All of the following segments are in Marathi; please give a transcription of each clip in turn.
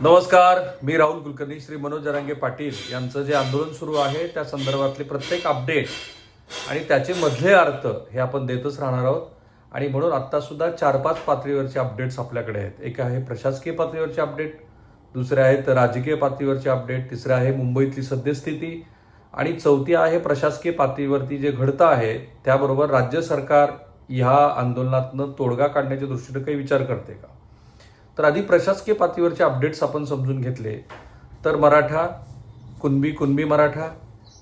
नमस्कार मी राहुल कुलकर्णी श्री मनोज जरांगे पाटील यांचं जे आंदोलन सुरू आहे त्या संदर्भातले प्रत्येक अपडेट आणि त्याचे मधले अर्थ हे आपण देतच राहणार आहोत. आणि म्हणून आत्ता सुद्धा चार पाच पातळीवरचे अपडेट्स आपल्याकडे आहेत. एक आहे प्रशासकीय पातळीवरचे अपडेट दुसरे आहेत राजकीय पातळीवरचे अपडेट तिसरे आहे मुंबईतली सद्यस्थिती आणि चौथी आहे प्रशासकीय पातळीवरती जे घडतं आहे त्याबरोबर राज्य सरकार ह्या आंदोलनातनं तोडगा काढण्याच्या दृष्टीने काही विचार करते का? तर आधी प्रशासकीय पातळीवरचे अपडेट्स आपण समजून घेतले. तर मराठा कुणबी कुणबी मराठा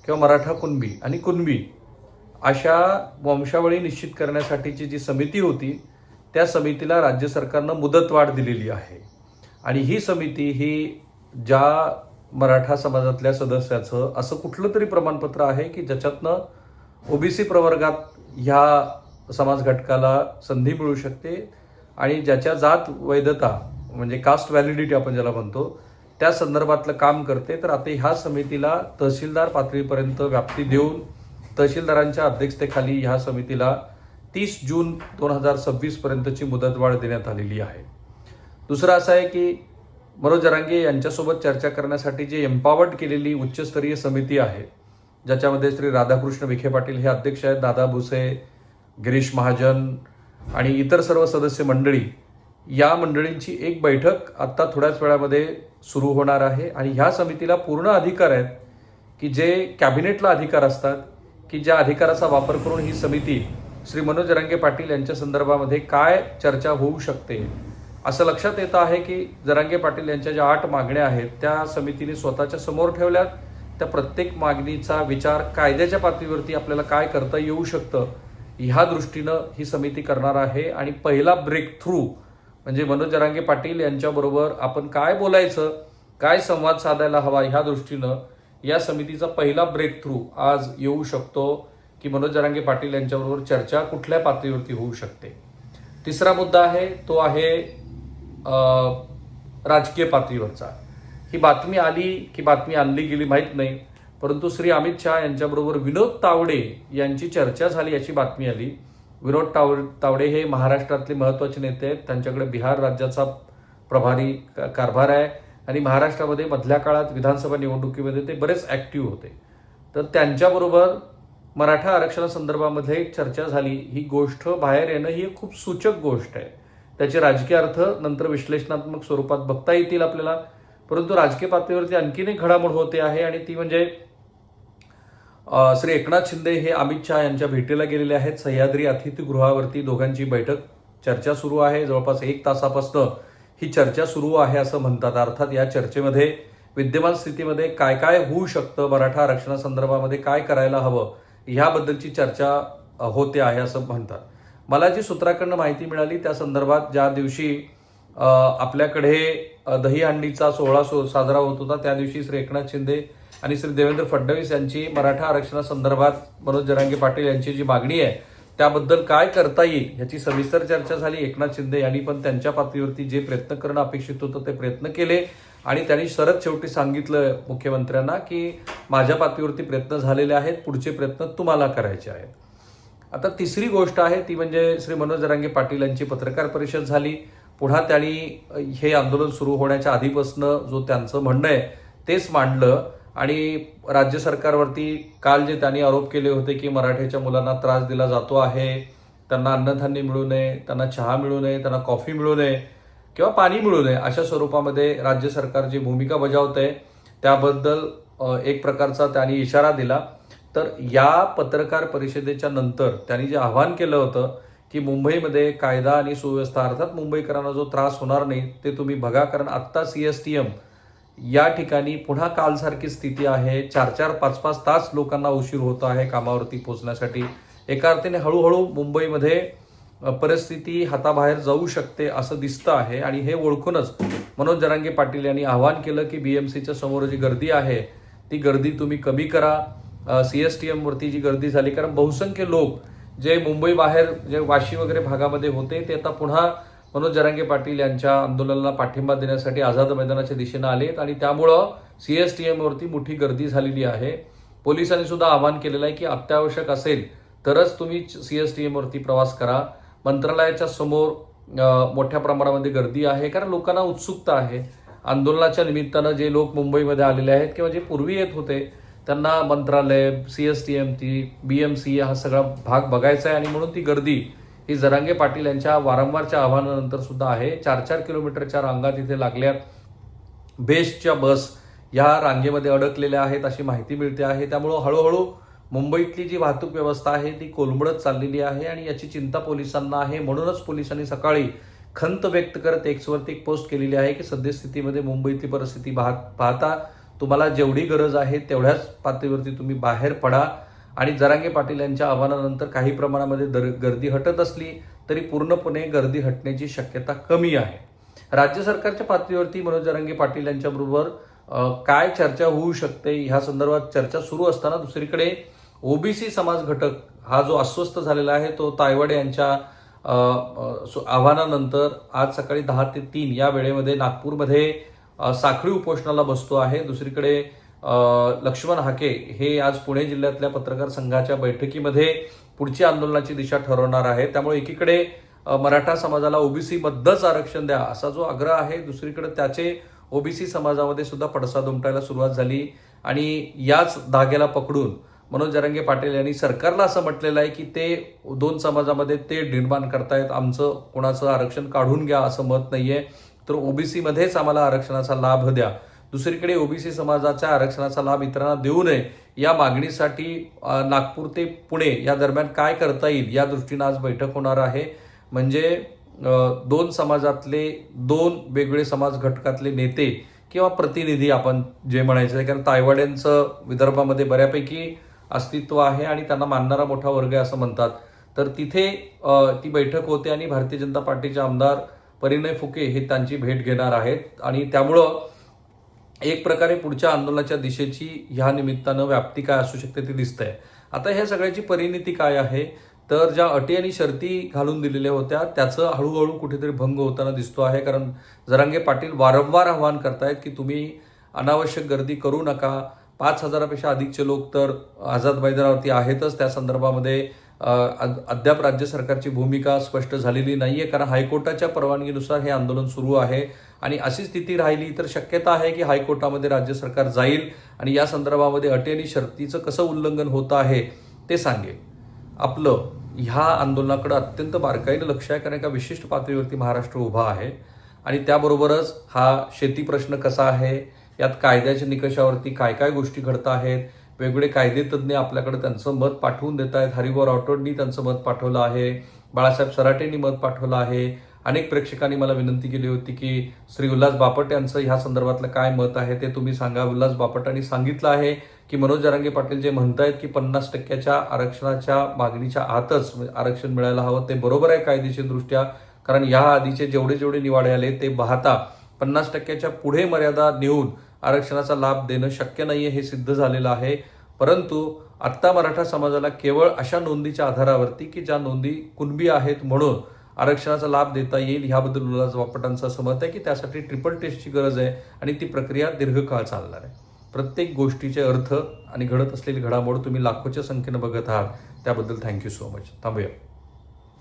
किंवा मराठा कुणबी आणि कुणबी अशा वंशावळी निश्चित करण्यासाठीची जी समिती होती त्या समितीला राज्य सरकारनं मुदतवाढ दिलेली आहे. आणि ही समिती ही ज्या मराठा समाजातल्या सदस्याचं असं कुठलं तरी प्रमाणपत्र आहे की ज्याच्यातनं ओबीसी प्रवर्गात ह्या समाज घटकाला संधी मिळू शकते आणि ज्याच्या जात वैधता म्हणजे कास्ट व्हॅलिडिटी आपण ज्याला म्हणतो त्या संदर्भातलं काम करते. तर आता ह्या समितीला तहसीलदार पातळीपर्यंत व्याप्ती देऊन तहसीलदारांच्या अध्यक्षतेखाली ह्या समितीला तीस जून दोन हजार सव्वीसपर्यंतची मुदतवाढ देण्यात आलेली आहे. दुसरं असं आहे की मनोज जरांगे यांच्यासोबत चर्चा करण्यासाठी जी एम्पावर्ड केलेली उच्चस्तरीय समिती आहे ज्याच्यामध्ये श्री राधाकृष्ण विखे पाटील हे अध्यक्ष आहेत दादा भुसे गिरीश महाजन आणि इतर सर्व सदस्य मंडळी या मंडळींची एक बैठक आत्ता थोड्याच वेळामध्ये सुरू होणार आहे आणि ह्या समितीला पूर्ण अधिकार आहेत की जे कॅबिनेटला अधिकार असतात की ज्या अधिकाराचा वापर करून ही समिती श्री मनोज रंगे पाटील यांच्या संदर्भामध्ये काय चर्चा होऊ शकते? असं लक्षात येतं आहे की जरांगे पाटील यांच्या ज्या आठ मागण्या आहेत त्या समितीने स्वतःच्या समोर ठेवल्यात. त्या प्रत्येक मागणीचा विचार कायद्याच्या पातळीवरती आपल्याला काय करता येऊ शकतं ह्या दृष्टीनं ही समिती करणार आहे. आणि पहिला ब्रेक थ्रू म्हणजे मनोज जरांगे पाटील यांच्याबरोबर आपण काय बोलायचं काय संवाद साधायला हवा ह्या दृष्टीनं या समितीचा पहिला ब्रेक थ्रू आज येऊ शकतो की मनोज जरांगे पाटील यांच्याबरोबर चर्चा कुठल्या पातळीवरती होऊ शकते. तिसरा मुद्दा आहे तो आहे राजकीय पातळीवरचा. ही बातमी आली की बातमी आणली गेली माहीत नाही. परंतु श्री अमित शहा यांच्याबरोबर विनोद तावडे यांची चर्चा झाली याची बातमी आली. विनोद ताव तावडे हे महाराष्ट्रातले महत्त्वाचे नेते आहेत. त्यांच्याकडे बिहार राज्याचा प्रभारी का- कारभार आहे. आणि महाराष्ट्रामध्ये मधल्या काळात विधानसभा निवडणुकीमध्ये ते बरेच ॲक्टिव्ह होते. तर त्यांच्याबरोबर मराठा आरक्षणासंदर्भामध्ये चर्चा झाली. ही गोष्ट बाहेर येणं ही एक खूप सूचक गोष्ट आहे. त्याचे राजकीय अर्थ नंतर विश्लेषणात्मक स्वरूपात बघता येतील आपल्याला. परंतु राजकीय पातळीवरती आणखीन एक घडामोड होते आहे आणि ती म्हणजे श्री एकनाथ शिंदे हे अमित शहा यांच्या भेटीला गेलेले आहेत. सह्याद्री अतिथीगृहावरती दोघांची बैठक चर्चा सुरू आहे. जवळपास एक तासापासून ही चर्चा सुरू आहे असं म्हणतात. अर्थात या चर्चेमध्ये विद्यमान स्थितीमध्ये काय काय होऊ शकतं मराठा आरक्षणासंदर्भामध्ये काय करायला हवं ह्याबद्दलची चर्चा होते आहे असं म्हणतात. मला जी सूत्राकडनं माहिती मिळाली त्या संदर्भात ज्या दिवशी आपल्याकडे दहीहंडीचा सोहळा सो साजरा होत होता त्या दिवशी श्री एकनाथ शिंदे आणि श्री देवेंद्र फडणवीस यांची मराठा आरक्षणासंदर्भात मनोज जरांगे पाटील यांची जी मागणी आहे त्याबद्दल काय करता येईल ह्याची सविस्तर चर्चा झाली. एकनाथ शिंदे यांनी पण त्यांच्या पातळीवरती जे प्रयत्न करणं अपेक्षित होतं ते प्रयत्न केले. आणि त्यांनी शरद शेवटी सांगितलं मुख्यमंत्र्यांना की माझ्या पातळीवरती प्रयत्न झालेले आहेत पुढचे प्रयत्न तुम्हाला करायचे आहेत. आता तिसरी गोष्ट आहे ती म्हणजे श्री मनोज जरांगे पाटील यांची पत्रकार परिषद झाली. पुन्हा त्यांनी हे आंदोलन सुरू होण्याच्या आधीपासनं जो त्यांचं म्हणणं आहे तेच मांडलं. आणि राज्य सरकारवरती काल जे त्यांनी आरोप केले होते की मराठीच्या मुलांना त्रास दिला जातो आहे त्यांना अन्नधान्य मिळू नये त्यांना चहा मिळू नये त्यांना कॉफी मिळू नये किंवा पाणी मिळू नये अशा स्वरूपामध्ये राज्य सरकार जी भूमिका बजावते त्याबद्दल एक प्रकारचा त्यांनी इशारा दिला. तर या पत्रकार परिषदेच्या नंतर त्यांनी जे आवाहन केलं होतं की मुंबईमध्ये कायदा आणि सुव्यवस्था अर्थात मुंबईकरांना जो त्रास होणार नाही ते तुम्ही बघा. कारण आत्ता सी एस टी एम या ठिकाणी पुन्हा कालसारखी स्थिती आहे. चार चार पाच पाच तास लोकांना उशीर होत आहे कामावरती पोचण्यासाठी एका अर्थाने हळूहळू मुंबईमध्ये परिस्थिती हाताबाहेर जाऊ शकते असं दिसतं आहे आणि हे ओळखूनच मनोज जरांगे पाटील यांनी आवाहन केलं की बी एम सीच्या समोर जी गर्दी आहे ती गर्दी तुम्ही कमी करा. सी एस टी एमवरती जी गर्दी झाली कारण बहुसंख्य लोक जे मुंबई बाहेर जे वाशी वगैरे भागामध्ये होते ते आता पुन्हा मनोज जरांगे पाटील यांच्या आंदोलनाला पाठिंबा देण्यासाठी आझाद मैदानाच्या दिशेनं आलेत आणि त्यामुळं सी एस टी एमवरती मोठी गर्दी झालेली आहे. पोलिसांनी सुद्धा आवाहन केलेलं आहे की अत्यावश्यक असेल तरच तुम्ही सी एस टी एमवरती प्रवास करा. मंत्रालयाच्या समोर मोठ्या प्रमाणामध्ये गर्दी आहे कारण लोकांना उत्सुकता आहे. आंदोलनाच्या निमित्तानं जे लोक मुंबईमध्ये आलेले आहेत किंवा जे पूर्वी येत होते त्यांना मंत्रालय C S T M T B M C हा सगळा भाग बघायचा आहे आणि म्हणून ती गर्दी ही जरांगे पाटील यांच्या वारंवारच्या आव्हानानंतर सुद्धा आहे. चार चार किलोमीटरच्या रांगा तिथे लागल्या. बेस्टच्या बस या रांगेमध्ये अडकलेल्या आहेत अशी माहिती मिळते आहे. त्यामुळं हळूहळू मुंबईतली जी वाहतूक व्यवस्था आहे ती कोलमडत चाललेली आहे आणि याची चिंता पोलिसांना आहे. म्हणूनच पोलिसांनी सकाळी खंत व्यक्त करत एक्सवरती एक पोस्ट केलेली आहे की सद्यस्थितीमध्ये मुंबईतली परिस्थिती पाहता तुम्हाला जेवढी गरज आहे तेवढ्याच पातळीवरती तुम्ही बाहेर पडा. आणि जरांगे पाटील यांच्या आव्हानानंतर काही प्रमाणामध्ये दर गर्दी हटत असली तरी पूर्णपणे गर्दी हटण्याची शक्यता कमी आहे. राज्य सरकारच्या पातळीवरती मनोज जरांगे पाटील यांच्याबरोबर काय चर्चा होऊ शकते? ह्या संदर्भात चर्चा सुरू असताना दुसरीकडे ओबीसी समाज घटक हा जो अस्वस्थ झालेला आहे तो तायवाडे यांच्या आव्हानानंतर आज सकाळी दहा ते तीन या वेळेमध्ये नागपूरमध्ये साखळी उपोषणाला बसतो आहे. दुसरीकडे लक्ष्मण हाके हे आज पुणे जिल्ह्यातल्या पत्रकार संघाच्या बैठकीमध्ये पुढची आंदोलनाची दिशा ठरवणार आहे त्यामुळे एकीकडे मराठा समाजाला ओबीसीबद्दलच आरक्षण द्या असा जो आग्रह आहे दुसरीकडे त्याचे ओबीसी समाजामध्ये सुद्धा पडसाद उमटायला सुरुवात झाली आणि याच धाग्याला पकडून मनोज जरांगे पाटील यांनी सरकारला असं म्हटलेलं आहे की ते दोन समाजामध्ये ते निर्माण करतायत आमचं कोणाचं आरक्षण काढून घ्या असं मत नाही आहे तर ओबीसीमध्येच आम्हाला आरक्षणाचा लाभ द्या. दुसरीकडे ओबीसी समाजाच्या आरक्षणाचा लाभ इतरांना देऊ नये या मागणीसाठी नागपूर ते पुणे या दरम्यान काय करता येईल या दृष्टीनं आज बैठक होणार आहे. म्हणजे दोन समाजातले दोन वेगवेगळे समाज घटकातले नेते किंवा प्रतिनिधी आपण जे म्हणायचं आहे कारण तायवाड्यांचं विदर्भामध्ये बऱ्यापैकी अस्तित्व आहे आणि त्यांना मानणारा मोठा वर्ग आहे असं म्हणतात. तर तिथे ती बैठक होते आणि भारतीय जनता पार्टीचे आमदार परिणय फुके हे त्यांची भेट घेणार आहेत. आणि त्यामुळं एक प्रकारे पुढच्या आंदोलनाच्या दिशेची ह्या निमित्तानं व्याप्ती काय असू शकते ती आहे आता ह्या सगळ्याची परिणिती काय आहे? तर ज्या अटी आणि शर्ती घालून दिलेल्या होत्या त्याचं हळूहळू कुठेतरी भंग होताना दिसतो आहे. कारण जरांगे पाटील वारंवार आवाहन करतायत की तुम्ही अनावश्यक गर्दी करू नका. पाच हजारापेक्षा अधिकचे लोक तर आझाद मैदानावरती आहेतच. त्या संदर्भामध्ये अ, अद्याप राज्य सरकारची भूमिका स्पष्ट झालेली नाही आहे कारण हायकोर्टाच्या परवानगीनुसार हे आंदोलन सुरू आहे. आणि अशी स्थिती राहिली तर शक्यता आहे की हायकोर्टामध्ये राज्य सरकार जाईल आणि या संदर्भामध्ये अटी आणि शर्तीचं कसं उल्लंघन होतं आहे ते सांगेल. आपलं ह्या आंदोलनाकडं अत्यंत बारकाईनं लक्ष आहे कारण एका विशिष्ट पातळीवरती महाराष्ट्र उभा आहे. आणि त्याबरोबरच हा शेती प्रश्न कसा आहे यात कायद्याच्या निकषावरती काय काय गोष्टी घडत आहेत वेगवेगळे कायदे तज्ज्ञ आपल्याकडे त्यांचं मत पाठवून देत आहेत हरिभाऊ राठोडनी त्यांचं मत पाठवलं आहे. बाळासाहेब सराटेंनी मत पाठवलं आहे. अनेक प्रेक्षकांनी मला विनंती केली होती की श्री उल्हास बापट यांचं ह्या संदर्भातलं काय मत आहे ते तुम्ही सांगा. उल्हास बापटांनी सांगितलं आहे की मनोज जरांगे पाटील जे म्हणतायत की पन्नास टक्क्याच्या आरक्षणाच्या मागणीच्या आतच आरक्षण मिळायला हवं ते बरोबर आहे कायदेशीरदृष्ट्या. कारण या आधीचे जेवढे जेवढे निवाडे आले ते पाहता पन्नास टक्क्याच्या पुढे मर्यादा नेऊन आरक्षणाचा लाभ देणं शक्य नाही हे सिद्ध झालेलं आहे. परंतु आत्ता मराठा समाजाला केवळ अशा नोंदीच्या आधारावरती की ज्या नोंदी कुणबी आहेत म्हणून आरक्षणाचा लाभ देता येईल ह्याबद्दल उल्हास बापटांचं असं मत आहे की त्यासाठी ट्रिपल टेस्टची गरज आहे आणि ती प्रक्रिया दीर्घकाळ चालणार आहे. प्रत्येक गोष्टीचे अर्थ आणि घडत असलेली घडामोड तुम्ही लाखोच्या संख्येनं बघत आहात. त्याबद्दल थँक्यू सो मच थांबूया.